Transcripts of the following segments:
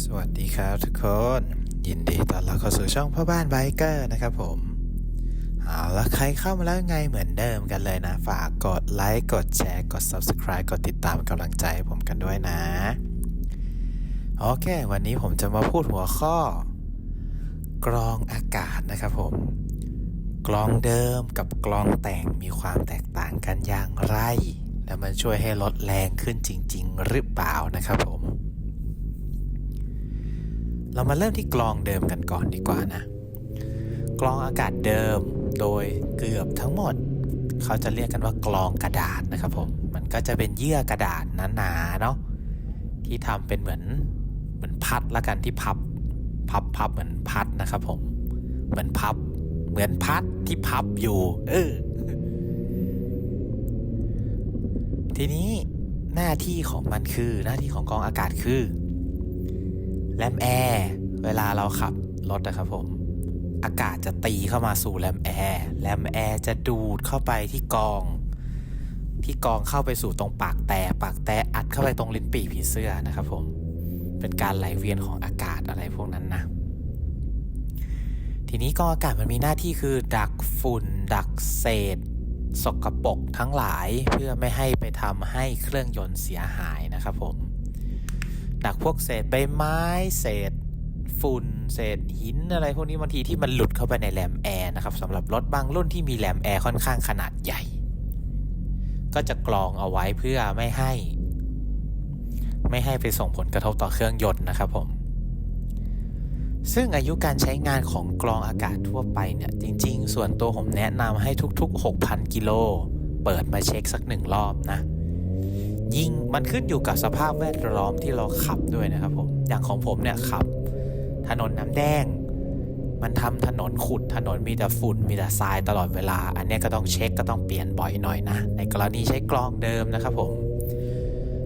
สวัสดีครับทุกคน ยินดีต้อนรับเข้าสู่ช่องพ่อบ้านไบเกอร์นะครับผมเอาละใครเข้ามาแล้วไงเหมือนเดิมกันเลยนะ ฝากกดไลค์กดแชร์กด Subscribe กดติดตามกำลังใจให้ผมกันด้วยนะโอเค วันนี้ผมจะมาพูดหัวข้อ กรองอากาศนะครับผม กรองเดิมกับกรองแต่งมีความแตกต่างกันอย่างไร และมันช่วยให้ลดแรงขึ้นจริง ๆ หรือเปล่านะครับผม เรามาเริ่มที่กรองเดิมกันก่อนดีกว่านะกรองอากาศเดิมโดยเกือบทั้งหมด เขาจะเรียกกันว่ากรองกระดาษนะครับผมมันก็จะเป็นเยื่อกระดาษหนาๆเนาะที่ทำเป็นเหมือนเหมือนพัดละกันที่พับพับพับเหมือนพัดนะครับผมเหมือนพับเหมือนพัดที่พับอยู่ เออทีนี้หน้าที่ของมันคือหน้าที่ของกองอากาศคือ แลมแอร์เวลาเราขับรถนะครับผม อากาศจะตีเข้ามาสู่แลมแอร์แลมแอร์จะดูดเข้าไปที่กรอง ที่กรองเข้าไปสู่ตรงปากแต่ปากแต่อัดเข้าไปตรงลิ้นปี่ผีเสื้อนะครับผมเป็นการไหลเวียนของอากาศอะไรพวกนั้นนะทีนี้กรองอากาศมันมีหน้าที่คือดักฝุ่น ดักเศษสกปรกทั้งหลายเพื่อไม่ให้ไปทำให้เครื่องยนต์เสียหายนะครับผม ดักพวกเศษใบไม้ เศษฝุ่น เศษหินอะไรพวกนี้บางทีที่มันหลุดเข้าไปในแรมแอร์นะครับสำหรับรถบางรุ่นที่มีแรมแอร์ค่อนข้างขนาดใหญ่ ก็จะกรองเอาไว้เพื่อไม่ให้ ไม่ให้ไปส่งผลกระทบต่อเครื่องยนต์นะครับผมซึ่งอายุการใช้งานของกรองอากาศทั่วไปเนี่ย จริง ๆ ส่วนตัวผมแนะนำให้ทุก ๆ 6,000 กิโล เปิดมาเช็คสักหนึ่งรอบนะ ยิ่งมันขึ้นอยู่กับสภาพแวดล้อมที่เราขับด้วยนะครับผมอย่างของผมเนี่ยขับ ถนนน้ำแดง มันทำถนนขุดถนนมีแต่ฝุ่นมีแต่ทรายตลอดเวลา อันนี้ก็ต้องเช็คก็ต้องเปลี่ยนบ่อยหน่อยนะ ในกรณีใช้กล้องเดิมนะครับผม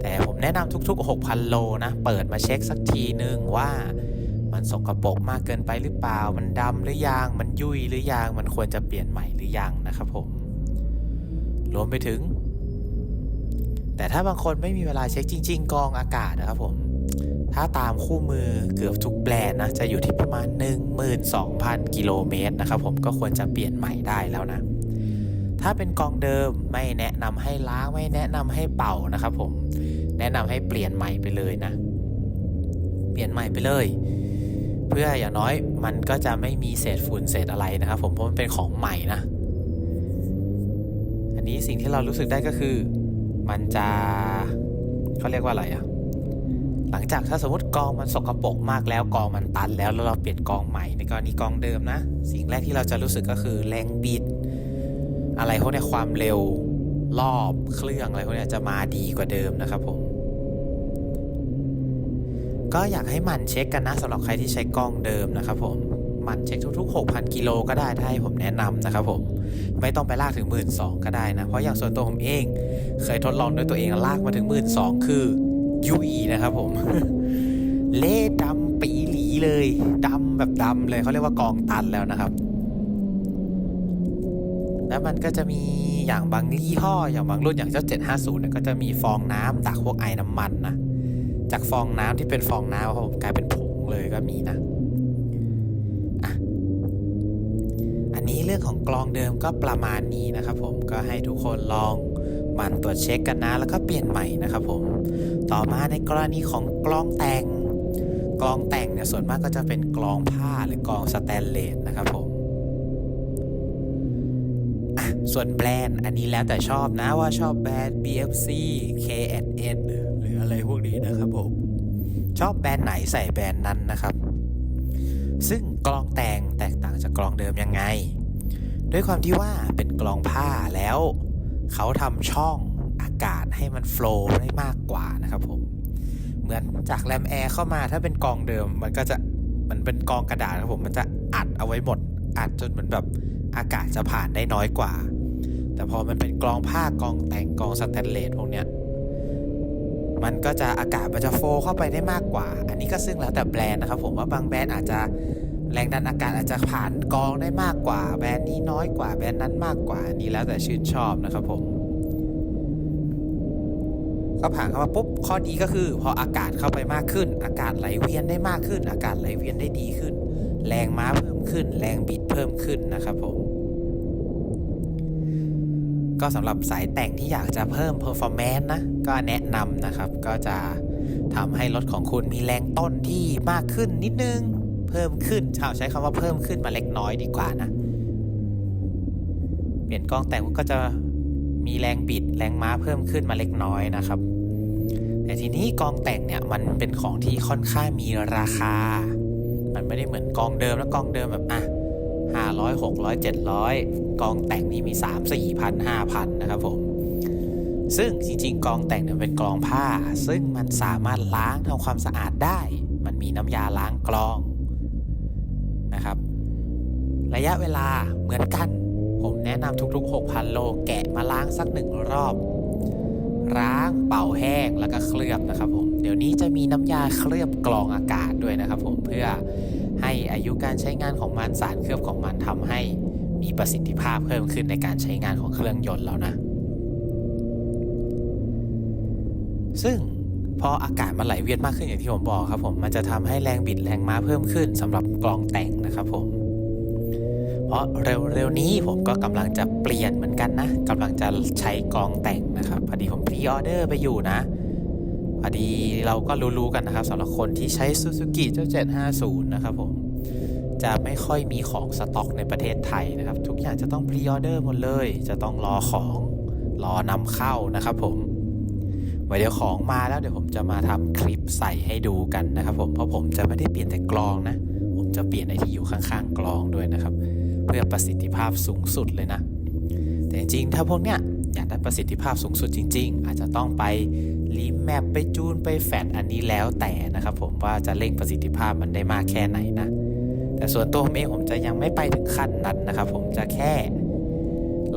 แต่ผมแนะนำทุกๆ 6,000 โลนะ เปิดมาเช็คสักทีนึงว่ามันสกรปรกมากเกินไปหรือเปล่า มันดำหรือยัง มันยุ่ยหรือยัง มันควรจะเปลี่ยนใหม่หรือยังนะครับผม รวมไปถึง แต่ถ้าบางคนไม่มีเวลาเช็คจริง ๆ กองอากาศนะครับผม ถ้าตามคู่มือเกือบทุกแบรนด์นะ จะอยู่ที่ประมาณ 12,000 กิโลเมตรนะครับผมก็ควรจะเปลี่ยนใหม่ได้แล้วนะ ถ้าเป็นกองเดิมไม่แนะนำให้ล้างไม่แนะนำให้เป่านะครับผมแนะนำให้เปลี่ยนใหม่ไปเลยนะ เปลี่ยนใหม่ไปเลย เพื่ออย่างน้อยมันก็จะไม่มีเศษฝุ่นเศษอะไรนะครับผมเพราะมันเป็นของใหม่นะ อันนี้สิ่งที่เรารู้สึกได้ก็คือ มันจะเขาเรียกว่าอะไรอะหลังจากถ้าสมมติกองมันสกรปรกมากแล้วกองมันตันแล้วแล้วเราเปลี่ยนกองใหม่ในกรณีกองเดิมนะ สิ่งแรกที่เราจะรู้สึกก็คือแรงบิด อะไรพวกนี้ความเร็วรอบเครื่องอะไรพวกนี้จะมาดีกว่าเดิมนะครับผมก็อยากให้หมั่นเช็คกันนะสำหรับใครที่ใช้กล้องเดิมนะครับผม มันเช็คทุกๆ 6,000 กิโลก็ได้ถ้าให้ผมแนะนำนะครับผมไม่ต้องไปลากถึง 1 2ื่นก็ได้นะ เพราะอย่างส่วนตัวผมเอง เคยทดลองด้วยตัวเองลากมาถึง 1 2ื่นคือยุยนะครับผม เละดำปีหลีเลยดำแบบดำเลยเขาเรียกว่ากองตันแล้วนะครับ แล้วมันก็จะมีอย่างบางยี่ห้ออย่างบางรุ่นอย่างเจ้า 750เนี่ยก็จะมีฟองน้ำดักพวกไอ้น้ำมันนะจากฟองน้ำที่เป็นฟองน้ำครับผมกลายเป็นผงเลยก็มีนะ รื่องของกรองเดิมก็ประมาณนี้นะครับผมก็ให้ทุกคนลองมันตรวจเช็คกันนะ แล้วก็เปลี่ยนใหม่นะครับผมต่อมาในกรณีของกรองแต่งกรองแต่งเนี่ยส่วนมากก็จะเป็นกรองผ้าหรือกรองสแตนเลสนะครับผมส่วนแบรนด์อันนี้แล้วแต่ชอบนะว่าชอบแบรนด์ BFC K&N หรืออะไรพวกนี้นะครับผมชอบแบรนด์ไหนใส่แบรนด์นั้นนะครับ ซึ่งกรองแต่งแตกต่างจากกรองเดิมยังไง ด้วยความที่ว่าเป็นกรองผ้าแล้ว เขาทำช่องอากาศให้มันโฟล์ได้มากกว่านะครับผม เหมือนจากแรมแอร์เข้ามาถ้าเป็นกองเดิมมันก็จะมันเป็นกองกระดาษครับผมมันจะอัดเอาไว้หมด อัดจนเหมือนแบบอากาศจะผ่านได้น้อยกว่า แต่พอมันเป็นกรองผ้ากองแต่งกองสแตนเลสพวกเนี้ยมันก็จะอากาศมันจะโฟเข้าไปได้มากกว่า อันนี้ก็ซึ่งแล้วแต่แบรนด์นะครับผมว่าบางแบรนด์อาจจะ แรงดันอากาศอาจจะผ่านกองได้มากกว่า แบรนด์นี้น้อยกว่าแบรนด์นั้นมากกว่านนี้แล้วแต่ชื่นชอบนะครับผมก็ผ่านเข้ามาปุ๊บข้อดีก็คือ พออากาศเข้าไปมากขึ้น อากาศไหลเวียนได้มากขึ้น อากาศไหลเวียนได้ดีขึ้น แรงม้าเพิ่มขึ้น แรงบิดเพิ่มขึ้นนะครับผมก็สำหรับสายแต่งที่อยากจะเพิ่ม performance นะ ก็แนะนำนะครับ ก็จะทำให้รถของคุณมีแรงต้นที่มากขึ้นนิดนึง เพิ่มขึ้นชาวใช้คำว่าเพิ่มขึ้นมาเล็กน้อยดีกว่านะ เปลี่ยนกล้องแต่งก็จะมีแรงบิดแรงม้าเพิ่มขึ้นมาเล็กน้อยนะครับ แต่ทีนี้กองแต่งเนี่ยมันเป็นของที่ค่อนข้างมีราคา มันไม่ได้เหมือนกองเดิมแล้วกองเดิมแบบอะห้าร้อยหกร้อยเจ็ดร้อยกองแต่งนี่มีสามสี่พันห้าพันนะครับผมซึ่งจริงๆกองแต่งเนี่ยเป็นกรองผ้า ซึ่งมันสามารถล้างทำความสะอาดได้ มันมีน้ำยาล้างกรอง นะครับ ระยะเวลาเหมือนกัน ผมแนะนำทุกๆ 6,000 โลแกะมาล้างสักหนึ่งรอบล้างเป่าแห้งแล้วก็เคลือบนะครับผมเดี๋ยวนี้จะมีน้ำยาเคลือบกรองอากาศด้วยนะครับผมเพื่อให้อายุการใช้งานของมันสารเคลือบของมันทำให้มีประสิทธิภาพเพิ่มขึ้นในการใช้งานของเครื่องยนต์แล้วนะ ซึ่ง พออากาศมันไหลเวียนมากขึ้นอย่างที่ผมบอกครับผมมันจะทำให้แรงบิดแรงม้าเพิ่มขึ้นสำหรับกรองแต่งนะครับผมเพราะเร็วๆนี้ผมก็กำลังจะเปลี่ยนเหมือนกันนะกำลังจะใช้กรองแต่งนะครับพอดีผมพรีออเดอร์ไปอยู่นะพอดีเราก็รู้ๆกันนะครับสำหรับคนที่ใช้ Suzuki เจ้า750 นะครับผมจะไม่ค่อยมีของสต็อกในประเทศไทยนะครับ ทุกอย่างจะต้องพรีออเดอร์หมดเลย จะต้องรอของรอนำเข้านะครับผม ไว้เดี๋ยวของมาแล้วเดี๋ยวผมจะมาทำคลิปใส่ให้ดูกันนะครับ ผมเพราะผมจะไม่ได้เปลี่ยนแต่กรองนะ ผมจะเปลี่ยนไอที่อยู่ข้างๆกรองด้วยนะครับ เพื่อประสิทธิภาพสูงสุดเลยนะ แต่จริงๆถ้าพวกเนี้ยอยากได้ประสิทธิภาพสูงสุดจริง ๆ อาจจะต้องไปรีแมปไปจูนไปแฟดอันนี้แล้วแต่นะครับ ผมว่าจะเร่งประสิทธิภาพมันได้มากแค่ไหนนะ แต่ส่วนตัวผมเองผมจะยังไม่ไปถึงขั้นนั้นนะครับ ผมจะแค่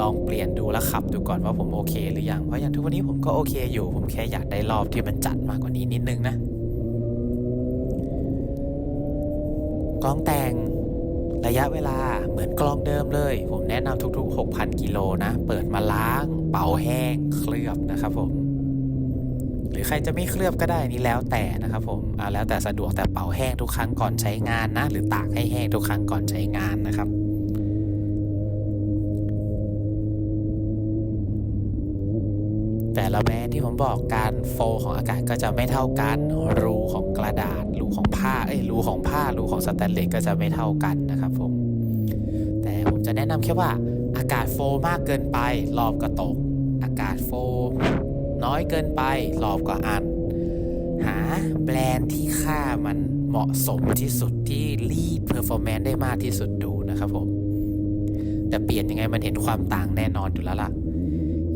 ลองเปลี่ยนดูแล้วขับดูก่อนว่าผมโอเคหรือยังเพราะอย่างทุกวันนี้ผมก็โอเคอยู่ ผมแค่อยากได้รอบที่มันจัดมากกว่านี้นิดนึงนะกล้องแต่งระยะเวลาเหมือนกล้องเดิมเลย ผมแนะนำทุก ๆ 6,000 กิโลนะ เปิดมาล้าง เป่าแห้ง เคลือบนะครับผม หรือใครจะไม่เคลือบก็ได้นี่แล้วแต่นะครับผมอ่าแล้วแต่สะดวกแต่เป่าแห้งทุกครั้งก่อนใช้งานนะ หรือตากให้แห้งทุกครั้งก่อนใช้งานนะครับ ผมบอกการโฟของอากาศก็จะไม่เท่ากัน รูของกระดาษ รูของผ้า เอ้ย รูของผ้า รูของสแตนเลสก็จะไม่เท่ากันนะครับผม แต่ผมจะแนะนำแค่ว่า อากาศโฟมากเกินไป รอบก็ตก อากาศโฟ น้อยเกินไป รอบก็อัน หาแบรนด์ที่ค่ามันเหมาะสมที่สุดที่รีดเพอร์ฟอร์แมนซ์ได้มากที่สุดดูนะครับผม แต่เปลี่ยนยังไงมันเห็นความต่างแน่นอนอยู่แล้วล่ะ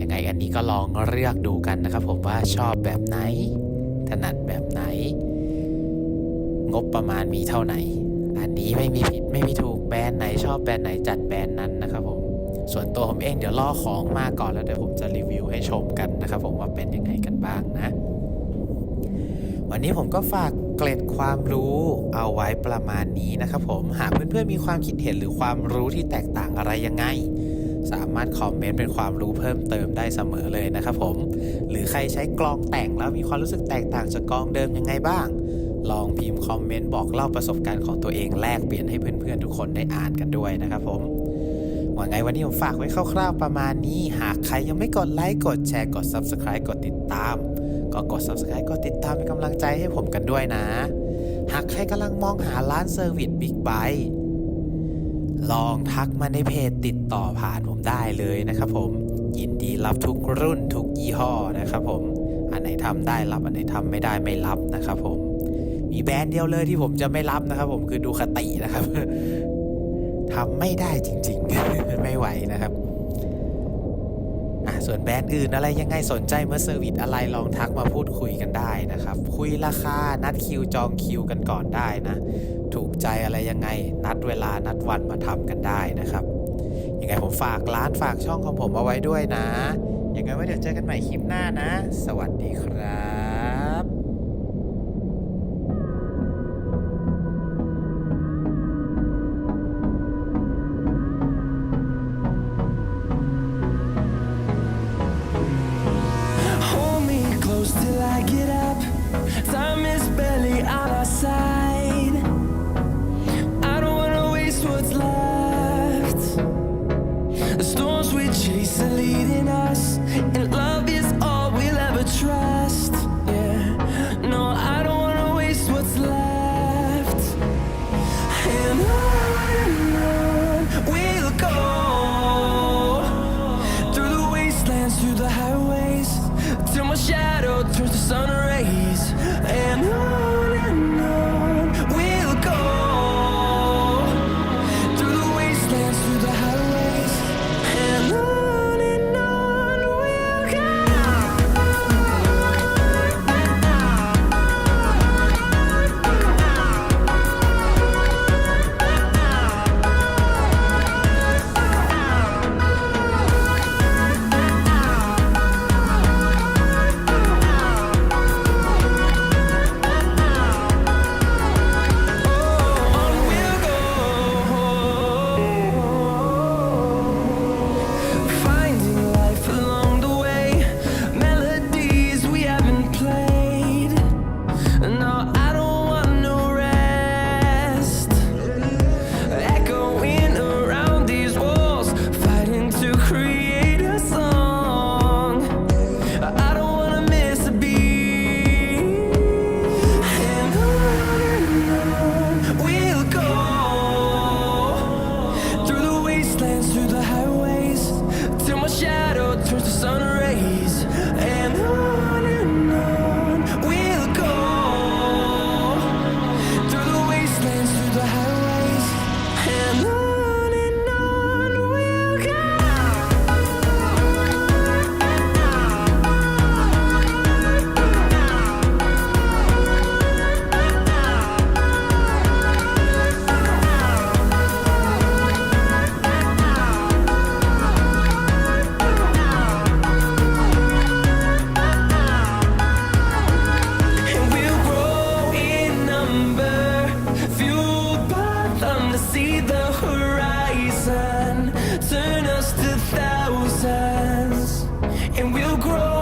ยังไงอันนี้ก็ลองเลือกดูกันนะครับ ผมว่าชอบแบบไหน ถนัดแบบไหน งบประมาณมีเท่าไหร่อันนี้ไม่มีผิดไม่มีถูกแบรนด์ไหนชอบแบรนด์ไหนจัดแบรนด์นั้นนะครับผมส่วนตัวผมเองเดี๋ยวรอของมาก่อนแล้วเดี๋ยวผมจะรีวิวให้ชมกันนะครับ ผมว่าเป็นยังไงกันบ้างนะ วันนี้ผมก็ฝากเกร็ดความรู้เอาไว้ประมาณนี้นะครับผมหากเพื่อนๆมีความคิดเห็นหรือความรู้ที่แตกต่างอะไรยังไง สามารถคอมเมนต์เป็นความรู้เพิ่มเติมได้เสมอเลยนะครับผม หรือใครใช้กลองแต่งแล้วมีความรู้สึกแตกต่างจากกลองเดิมยังไงบ้าง ลองพิมพ์คอมเมนต์บอกเล่าประสบการณ์ของตัวเองแลกเปลี่ยนให้เพื่อนๆทุกคนได้อ่านกันด้วยนะครับผมว่าไงวันนี้ผมฝากไว้คร่าวๆประมาณนี้ หากใครยังไม่กดไลค์กดแชร์กด Subscribe กดติดตาม ก็กด Subscribe กดติดตามเป็นกำลังใจให้ผมกันด้วยนะ หากใครกำลังมองหาร้านเซอร์วิสบิ๊กไบค์ ลองทักมาในเพจติดต่อผ่านผมได้เลยนะครับผม ยินดีรับทุกรุ่นทุกยี่ห้อนะครับผม อันไหนทำได้รับอันไหนทำไม่ได้ไม่รับนะครับผม มีแบรนด์เดียวเลยที่ผมจะไม่รับนะครับผมคือดูคตินะครับทำไม่ได้จริงๆ ไม่ไหวนะครับ ส่วนแบรนด์อื่นอะไรยังไงสนใจเมื่อเซอร์วิสอะไรลองทักมาพูดคุยกันได้นะครับ คุยราคา นัดคิวจองคิวกันก่อนได้นะ ถูกใจอะไรยังไง นัดเวลานัดวันมาทำกันได้นะครับ ยังไงผมฝากร้านฝากช่องของผมเอาไว้ด้วยนะ ยังไงไว้เดี๋ยวเจอกันใหม่คลิปหน้านะ สวัสดีครับ grow.